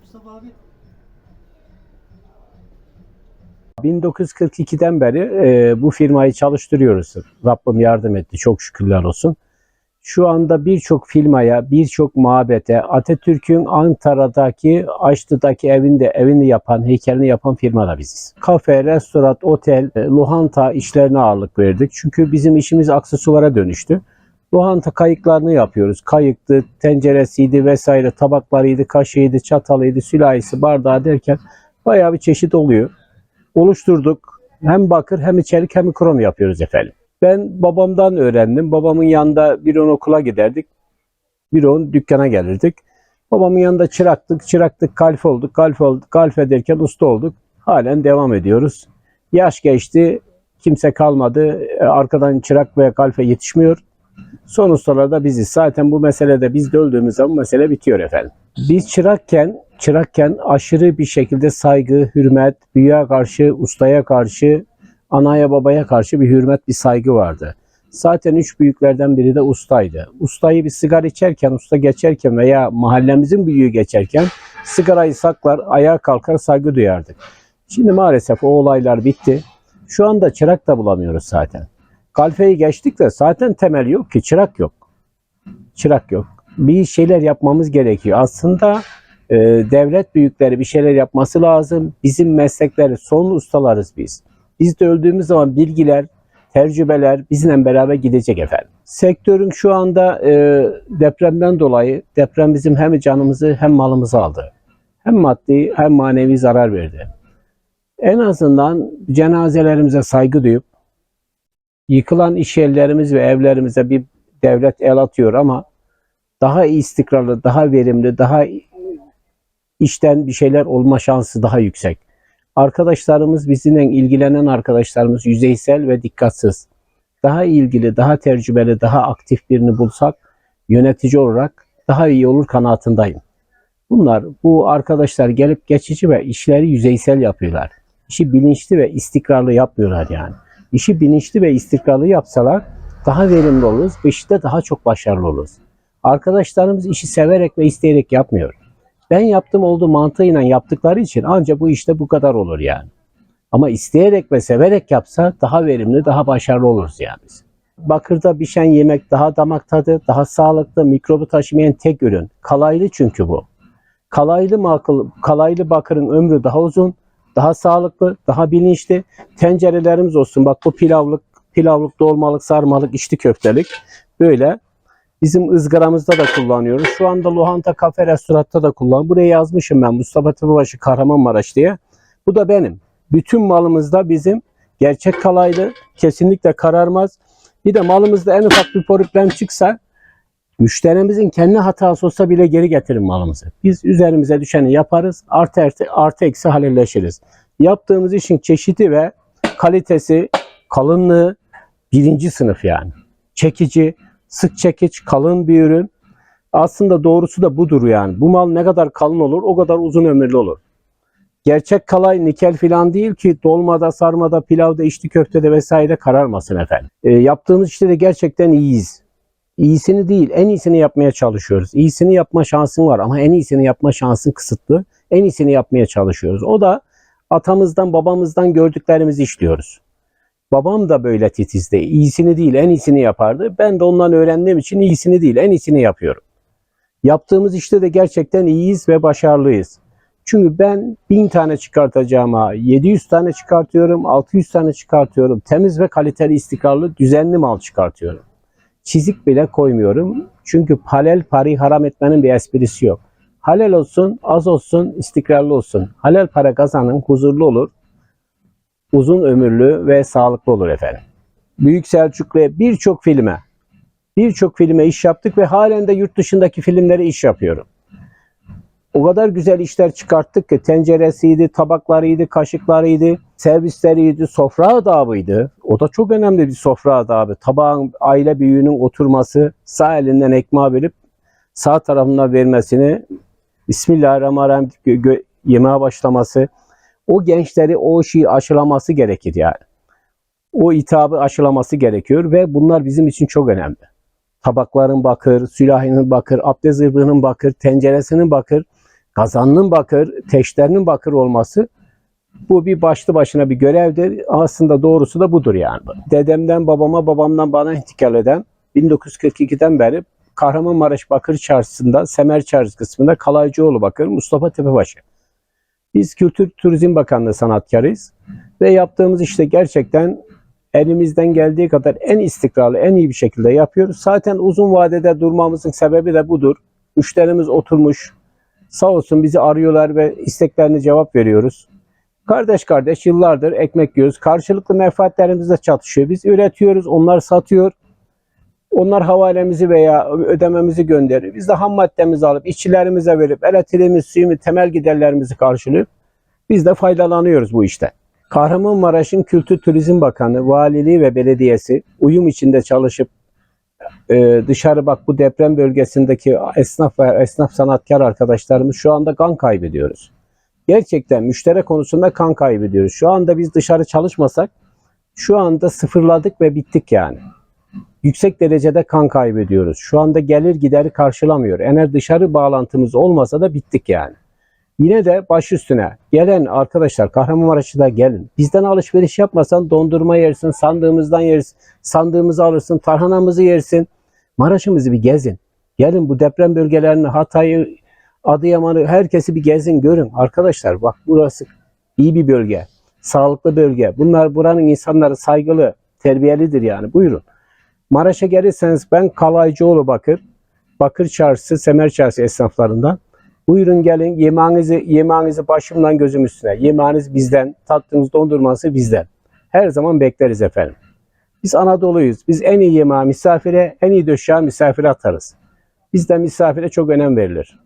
Mustafa abi? 1942'den beri e, bu firmayı çalıştırıyoruz. Rabbim yardım etti. Çok şükürler olsun. Şu anda birçok firmaya, birçok mabete, Atatürk'ün Ankara'daki, Açlı'daki evinde evini yapan, heykelini yapan firma da biziz. Kafe, restoran, otel, e, lohanta işlerine ağırlık verdik. Çünkü bizim işimiz aksesuara dönüştü. Lohanta kayıklarını yapıyoruz. Kayıktı, tenceresiydi vesaire, tabaklarıydı, kaşığıydı, çatalıydı, sülahisi, bardağı derken bayağı bir çeşit oluyor oluşturduk. Hem bakır hem içerik hem krom yapıyoruz efendim. Ben babamdan öğrendim. Babamın yanında bir on okula giderdik. Bir on dükkana gelirdik. Babamın yanında çıraktık, çıraktık, kalf olduk, kalf olduk, kalf ederken usta olduk. Halen devam ediyoruz. Yaş geçti, kimse kalmadı. Arkadan çırak veya kalfe yetişmiyor. Son ustalar da biziz. Zaten bu meselede biz de öldüğümüz zaman mesele bitiyor efendim. Biz çırakken, çırakken aşırı bir şekilde saygı, hürmet, büyüğe karşı, ustaya karşı, anaya babaya karşı bir hürmet, bir saygı vardı. Zaten üç büyüklerden biri de ustaydı. Ustayı bir sigara içerken, usta geçerken veya mahallemizin büyüğü geçerken sigarayı saklar, ayağa kalkar saygı duyardık. Şimdi maalesef o olaylar bitti. Şu anda çırak da bulamıyoruz zaten. Kalfeyi geçtik de zaten temel yok ki, çırak yok. Çırak yok. Bir şeyler yapmamız gerekiyor. Aslında e, devlet büyükleri bir şeyler yapması lazım. Bizim meslekleri son ustalarız biz. Biz de öldüğümüz zaman bilgiler, tecrübeler bizimle beraber gidecek efendim. Sektörün şu anda e, depremden dolayı deprem bizim hem canımızı hem malımızı aldı. Hem maddi hem manevi zarar verdi. En azından cenazelerimize saygı duyup yıkılan iş yerlerimiz ve evlerimize bir devlet el atıyor ama daha istikrarlı, daha verimli, daha işten bir şeyler olma şansı daha yüksek. Arkadaşlarımız bizimle ilgilenen arkadaşlarımız yüzeysel ve dikkatsiz. Daha ilgili, daha tecrübeli, daha aktif birini bulsak yönetici olarak daha iyi olur kanaatindeyim. Bunlar, bu arkadaşlar gelip geçici ve işleri yüzeysel yapıyorlar. İşi bilinçli ve istikrarlı yapmıyorlar yani. İşi bilinçli ve istikrarlı yapsalar daha verimli oluruz işte daha çok başarılı oluruz. Arkadaşlarımız işi severek ve isteyerek yapmıyor. Ben yaptım oldu mantığıyla yaptıkları için ancak bu işte bu kadar olur yani. Ama isteyerek ve severek yapsa daha verimli, daha başarılı oluruz yani. Bakırda pişen yemek daha damak tadı, daha sağlıklı, mikrobu taşımayan tek ürün. Kalaylı çünkü bu. Kalaylı makıl, kalaylı bakırın ömrü daha uzun, daha sağlıklı, daha bilinçli. Tencerelerimiz olsun. Bak bu pilavlık, pilavlık, dolmalık, sarmalık, içli köftelik. Böyle Bizim ızgaramızda da kullanıyoruz. Şu anda lohanta, kafe, restoranda da kullan. Buraya yazmışım ben Mustafa Tepebaşı Kahramanmaraş diye. Bu da benim. Bütün malımızda bizim gerçek kalaylı, kesinlikle kararmaz. Bir de malımızda en ufak bir problem çıksa müşterimizin kendi hatası olsa bile geri getirin malımızı. Biz üzerimize düşeni yaparız. Artı, artı, artı eksi halleşiriz. Yaptığımız işin çeşidi ve kalitesi, kalınlığı birinci sınıf yani. Çekici, sık çekiç, kalın bir ürün. Aslında doğrusu da budur yani. Bu mal ne kadar kalın olur o kadar uzun ömürlü olur. Gerçek kalay nikel filan değil ki dolmada, sarmada, pilavda, içli köftede vesaire kararmasın efendim. E, yaptığımız işte de gerçekten iyiyiz. İyisini değil, en iyisini yapmaya çalışıyoruz. İyisini yapma şansın var ama en iyisini yapma şansın kısıtlı. En iyisini yapmaya çalışıyoruz. O da atamızdan, babamızdan gördüklerimizi işliyoruz. Babam da böyle titizdi. İyisini değil, en iyisini yapardı. Ben de ondan öğrendiğim için iyisini değil, en iyisini yapıyorum. Yaptığımız işte de gerçekten iyiyiz ve başarılıyız. Çünkü ben 1000 tane çıkartacağıma 700 tane çıkartıyorum, 600 tane çıkartıyorum. Temiz ve kaliteli, istikrarlı, düzenli mal çıkartıyorum. Çizik bile koymuyorum. Çünkü halal parayı haram etmenin bir esprisi yok. Halal olsun, az olsun, istikrarlı olsun. Halal para kazanın, huzurlu olur uzun ömürlü ve sağlıklı olur efendim. Büyük Selçuklu'ya birçok filme, birçok filme iş yaptık ve halen de yurt dışındaki filmlere iş yapıyorum. O kadar güzel işler çıkarttık ki tenceresiydi, tabaklarıydı, kaşıklarıydı, servisleriydi, sofra adabıydı. O da çok önemli bir sofra adabı. Tabağın aile büyüğünün oturması, sağ elinden ekmeği verip sağ tarafına vermesini, Bismillahirrahmanirrahim yemeğe başlaması, o gençleri o şeyi aşılaması gerekir yani. O hitabı aşılaması gerekiyor ve bunlar bizim için çok önemli. Tabakların bakır, sülahinin bakır, abdest zırhının bakır, tenceresinin bakır, kazanının bakır, teşterinin bakır olması bu bir başlı başına bir görevdir. Aslında doğrusu da budur yani. Dedemden babama, babamdan bana intikal eden 1942'den beri Kahramanmaraş Bakır Çarşısı'nda, Semer Çarşısı kısmında Kalaycıoğlu Bakır, Mustafa Tepebaşı. Biz Kültür Turizm Bakanlığı sanatkarıyız ve yaptığımız işte gerçekten elimizden geldiği kadar en istikrarlı, en iyi bir şekilde yapıyoruz. Zaten uzun vadede durmamızın sebebi de budur. Müşterimiz oturmuş, sağ olsun bizi arıyorlar ve isteklerine cevap veriyoruz. Kardeş kardeş yıllardır ekmek yiyoruz. Karşılıklı menfaatlerimizle çatışıyor. Biz üretiyoruz, onlar satıyor. Onlar havalemizi veya ödememizi gönderiyor. Biz de ham maddemizi alıp işçilerimize verip elektriğimiz, suyumuz, temel giderlerimizi karşılayıp biz de faydalanıyoruz bu işte. Kahramanmaraş'ın Kültür Turizm Bakanı, Valiliği ve Belediyesi uyum içinde çalışıp e, dışarı bak bu deprem bölgesindeki esnaf ve esnaf sanatkar arkadaşlarımız şu anda kan kaybediyoruz. Gerçekten müşteri konusunda kan kaybediyoruz. Şu anda biz dışarı çalışmasak şu anda sıfırladık ve bittik yani. Yüksek derecede kan kaybediyoruz. Şu anda gelir gideri karşılamıyor. Eğer dışarı bağlantımız olmasa da bittik yani. Yine de baş üstüne gelen arkadaşlar Kahramanmaraş'a gelin. Bizden alışveriş yapmasan dondurma yersin, sandığımızdan yersin, sandığımızı alırsın, tarhanamızı yersin. Maraş'ımızı bir gezin. Gelin bu deprem bölgelerini, Hatay'ı, Adıyaman'ı herkesi bir gezin görün. Arkadaşlar bak burası iyi bir bölge. Sağlıklı bölge. Bunlar buranın insanları saygılı, terbiyelidir yani. Buyurun. Maraş'a gelirseniz ben Kalaycıoğlu Bakır, Bakır Çarşısı, Semer Çarşısı esnaflarından. Buyurun gelin yemeğinizi, yemeğinizi başımdan gözüm üstüne. Yemeğiniz bizden, tatlınız dondurması bizden. Her zaman bekleriz efendim. Biz Anadolu'yuz. Biz en iyi yemeği misafire, en iyi döşeği misafire atarız. Bizde misafire çok önem verilir.